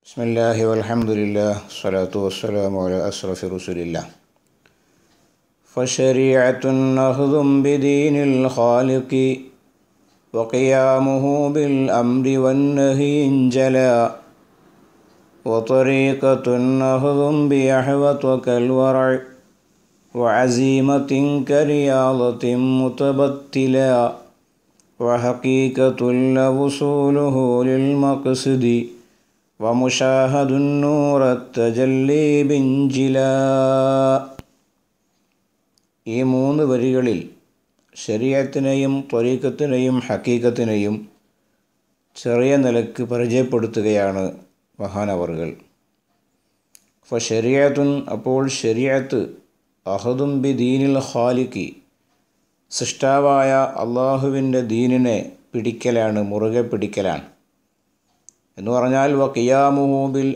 بسم الله والحمد لله الصلاة والسلام على أشرف رسول الله. فشريعة أخذ بدين الخالق وقيامه بالأمر والنهي انجلا وطريقة أخذ بأحوط كالورع وعزيمة كرياضة متبتلا. وحقيقة لوصوله للمقصد. ومشاهد النور التجلي بنجلا ഈ മൂന്ന് വരികളിൽ ശരീരത്തിനെയും ത്വരീക്കത്തിനെയും ഹക്കീക്കത്തിനെയും ചെറിയ നിലക്ക് പരിചയപ്പെടുത്തുകയാണ് മഹാനവറുകൾ അപ്പോൾ ശരിയത്തുൻ അപ്പോൾ ശരിയത്ത് അഹദും ബി ദീനിൽ ഖാലിക്കി സൃഷ്ടാവായ അള്ളാഹുവിൻ്റെ ദീനിനെ പിടിക്കലാണ് മുറുകെ പിടിക്കലാണ് എന്ന് പറഞ്ഞാൽ വ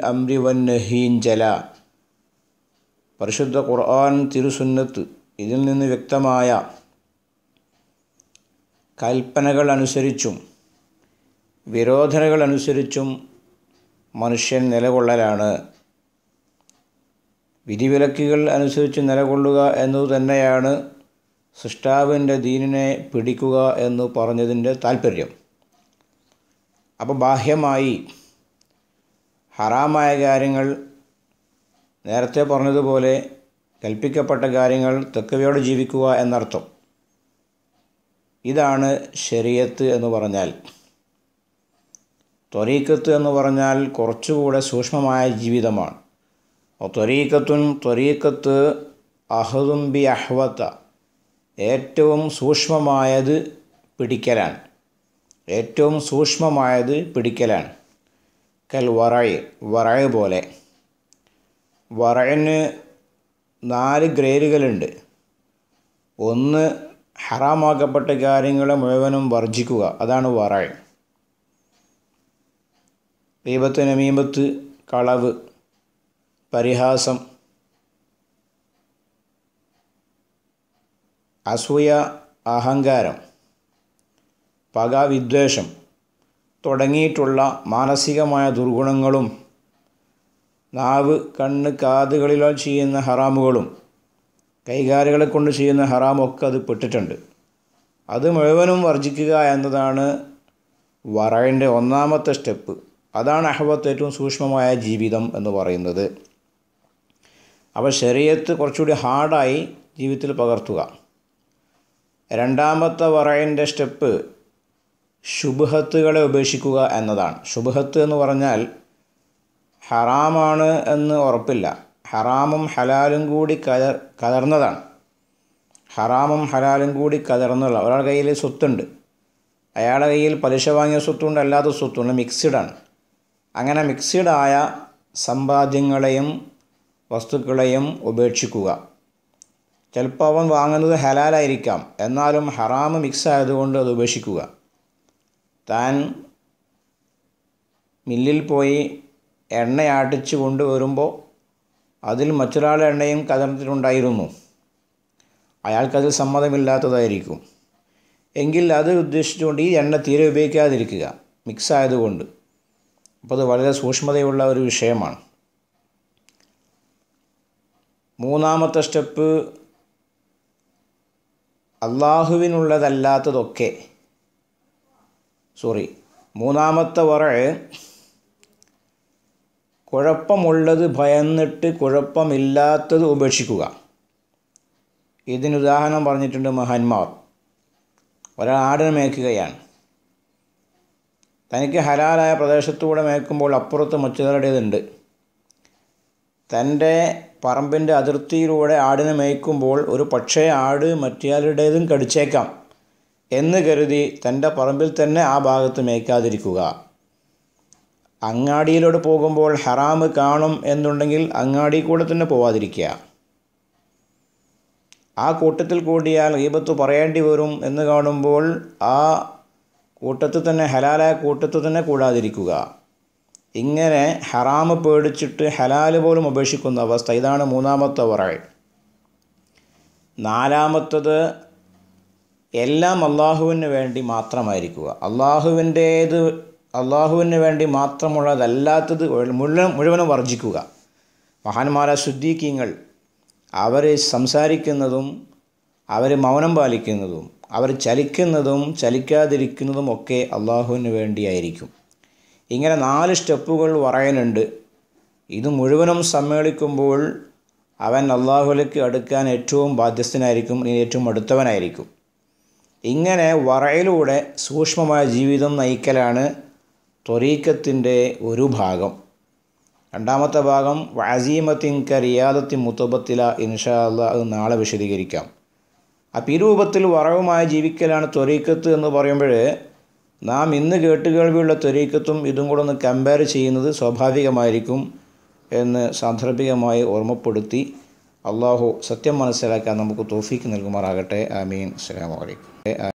അംരി വൻ നഹീഞ്ചല പരിശുദ്ധ ഖുർആൻ തിരുസുന്നത്ത് ഇതിൽ നിന്ന് വ്യക്തമായ കൽപ്പനകൾ അനുസരിച്ചും വിരോധനകൾ അനുസരിച്ചും മനുഷ്യൻ നിലകൊള്ളലാണ്. വിധിവിലക്കുകൾ അനുസരിച്ച് നിലകൊള്ളുക എന്നത് തന്നെയാണ് സൃഷ്ടാവിന്റെ ദീനിനെ പിടിക്കുക എന്ന് പറഞ്ഞതിന്റെ താല്പര്യം അപ്പോൾ ബാഹ്യമായി ഹറാമായ കാര്യങ്ങൾ നേരത്തെ പറഞ്ഞതുപോലെ കൽപ്പിക്കപ്പെട്ട കാര്യങ്ങൾ തെക്കവയോടെ ജീവിക്കുക എന്നർത്ഥം. ഇതാണ് ശരീയത്ത് എന്ന് പറഞ്ഞാൽ. ത്വരീക്കത്ത് എന്ന് പറഞ്ഞാൽ കുറച്ചുകൂടെ സൂക്ഷ്മമായ ജീവിതമാണ്. ത്വരീക്കത്തുൻ ത്വരീക്കത്ത് അഹദും ബി അഹ്വത്ത ഏറ്റവും സൂക്ഷ്മമായത് പിടിക്കലാണ്. ഏറ്റവും സൂക്ഷ്മമായത് പിടിക്കലാണ്. കൽ വറയ് വറയ് പോലെ. വറയിന് നാല് ഗ്രേഡുകളുണ്ട്. ഒന്ന് ഹറാമാക്കപ്പെട്ട കാര്യങ്ങളെ മുഴുവനും വർജിക്കുക അതാണ് വറയ്. ദീപത്ത് നമീമത്ത് കളവ് പരിഹാസം അസൂയ അഹങ്കാരം. പക വിദ്വേഷം തുടങ്ങിയിട്ടുള്ള മാനസികമായ ദുർഗുണങ്ങളും നാവ് കണ്ണ് കാതുകളിലാൽ ചെയ്യുന്ന ഹറാമുകളും കൈകാലുകളെ കൊണ്ട് ചെയ്യുന്ന ഹറാമൊക്കെ അത് പെട്ടിട്ടുണ്ട്. അത് മുഴുവനും വർജിക്കുക എന്നതാണ് വറയന്റെ ഒന്നാമത്തെ സ്റ്റെപ്പ്. അതാണ് അഹബത്ത് ഏറ്റവും സൂക്ഷ്മമായ ജീവിതം എന്ന് പറയുന്നത്. അപ്പോൾ ശരീരത്ത് കുറച്ചുകൂടി ഹാർഡായി ജീവിതത്തിൽ പകർത്തുക. രണ്ടാമത്തെ വറയന്റെ സ്റ്റെപ്പ് ശുഭഹത്തുകളെ ഉപേക്ഷിക്കുക എന്നതാണ്. ശുഭഹത്ത് എന്ന് പറഞ്ഞാൽ ഹറാമാണ് എന്ന് ഉറപ്പില്ല. ഹറാമും ഹലാലും കൂടി കലർ കലർന്നതാണ്. ഹറാമും ഹലാലും കൂടി കലർന്നുള്ള ഒരാളുടെ കയ്യിൽ സ്വത്തുണ്ട്. അയാളുടെ കയ്യിൽ പലിശ വാങ്ങിയ സ്വത്തുണ്ട് അല്ലാത്ത സ്വത്തുണ്ട് മിക്സിഡാണ്. അങ്ങനെ മിക്സിഡായ സമ്പാദ്യങ്ങളെയും വസ്തുക്കളെയും ഉപേക്ഷിക്കുക. ചിലപ്പോൾ അവൻ വാങ്ങുന്നത് ഹലാലായിരിക്കാം. എന്നാലും ഹറാമ് മിക്സ് ആയതുകൊണ്ട് അത് ഉപേക്ഷിക്കുക. താൻ മില്ലിൽ പോയി എണ്ണയാട്ടിച്ച് കൊണ്ടുവരുമ്പോൾ അതിൽ മറ്റൊരാളുടെ എണ്ണയും കലർന്നിട്ടുണ്ടായിരുന്നു അയാൾക്കതിൽ സമ്മതമില്ലാത്തതായിരിക്കും. എങ്കിൽ അത് ഉദ്ദേശിച്ചുകൊണ്ട് ഈ എണ്ണ തീരെ ഉപയോഗിക്കാതിരിക്കുക. മിക്സ് ആയതുകൊണ്ട്. അപ്പോൾ അത് വളരെ സൂക്ഷ്മതയുള്ള ഒരു വിഷയമാണ്. മൂന്നാമത്തെ സ്റ്റെപ്പ് അള്ളാഹുവിനുള്ളതല്ലാത്തതൊക്കെ സോറി മൂന്നാമത്തെ വറ കുഴപ്പമുള്ളത് ഭയന്നിട്ട് കുഴപ്പമില്ലാത്തത് ഉപേക്ഷിക്കുക. ഇതിന് ഉദാഹരണം പറഞ്ഞിട്ടുണ്ട് മഹാന്മാർ. ഒരാൾ ആടിനെ മേയ്ക്കുകയാണ്. തനിക്ക് ഹലാലായ പ്രദേശത്തൂടെ മേയ്ക്കുമ്പോൾ അപ്പുറത്ത് മറ്റൊരാളുടേതുണ്ട് തന്റെ പറമ്പിന്റെ അതിർത്തിയിലൂടെ ആടിനെ മേയ്ക്കുമ്പോൾ ഒരു പക്ഷേ ആട് മറ്റേയാളുടേതും കടിച്ചേക്കാം. എന്ന് കരുതി തന്റെ പറമ്പിൽ തന്നെ ആ ഭാഗത്ത് മേയ്ക്കാതിരിക്കുക. അങ്ങാടിയിലോട്ട് പോകുമ്പോൾ ഹറാമ് കാണും എന്നുണ്ടെങ്കിൽ അങ്ങാടി കൂടെ തന്നെ പോവാതിരിക്കുക. ആ കൂട്ടത്തിൽ കൂടിയാൽ ഈപത്ത് പറയേണ്ടി വരും എന്ന് കാണുമ്പോൾ ആ കൂട്ടത്തിൽ തന്നെ ഹലാലായ കൂട്ടത്തിൽ തന്നെ കൂടാതിരിക്കുക. ഇങ്ങനെ ഹറാമ് പേടിച്ചിട്ട് ഹലാൽ പോലും ഉപേക്ഷിക്കുന്ന അവസ്ഥ. ഇതാണ് മൂന്നാമത്തെ വറയ് നാലാമത്തത് എല്ലാം അള്ളാഹുവിന് വേണ്ടി മാത്രമായിരിക്കുക. അള്ളാഹുവിന്റേത് അള്ളാഹുവിന് വേണ്ടി മാത്രമുള്ളതല്ലാത്തത് മുഴുവൻ മുഴുവനും വർജിക്കുക. മഹാന്മാരായ ശുദ്ധീക്കിങ്ങൾ അവർ സംസാരിക്കുന്നതും അവർ മൗനം പാലിക്കുന്നതും അവർ ചലിക്കുന്നതും ചലിക്കാതിരിക്കുന്നതും ഒക്കെ അള്ളാഹുവിന് വേണ്ടിയായിരിക്കും. ഇങ്ങനെ നാല് സ്റ്റെപ്പുകൾ പറയാനുണ്ട് ഇത് മുഴുവനും സമ്മേളിക്കുമ്പോൾ അവൻ അള്ളാഹുലേക്ക് അടുക്കാൻ ഏറ്റവും ബാധ്യസ്ഥനായിരിക്കും ഏറ്റവും അടുത്തവനായിരിക്കും. ഇങ്ങനെ വറയിലൂടെ സൂക്ഷ്മമായ ജീവിതം നയിക്കലാണ് ത്വരീക്കത്തിന്റെ ഒരു ഭാഗം. രണ്ടാമത്തെ ഭാഗം വാസീമത്തിൻ കരിയാദത്തി മുത്തബത്തില ഇൻഷാ അള്ളാഹ് അത് നാളെ വിശദീകരിക്കാം. അപ്പം ഈ രൂപത്തിൽ വറവുമായി ജീവിക്കലാണ് ത്വരീക്കത്ത് എന്ന് പറയുമ്പോൾ നാം ഇന്ന് കേട്ടുകേൾവിയുള്ള ത്വരീക്കത്തും ഇതും കൂടെ ഒന്ന് കമ്പയർ ചെയ്യുന്നത് സ്വാഭാവികമായിരിക്കും എന്ന് സാന്ദർഭികമായി ഓർമ്മപ്പെടുത്തി അള്ളാഹു സത്യം മനസ്സിലാക്കാൻ നമുക്ക് തോഫീക്ക് നൽകുമാറാകട്ടെ. ആമീൻ. അസ്സാം വലൈക്കും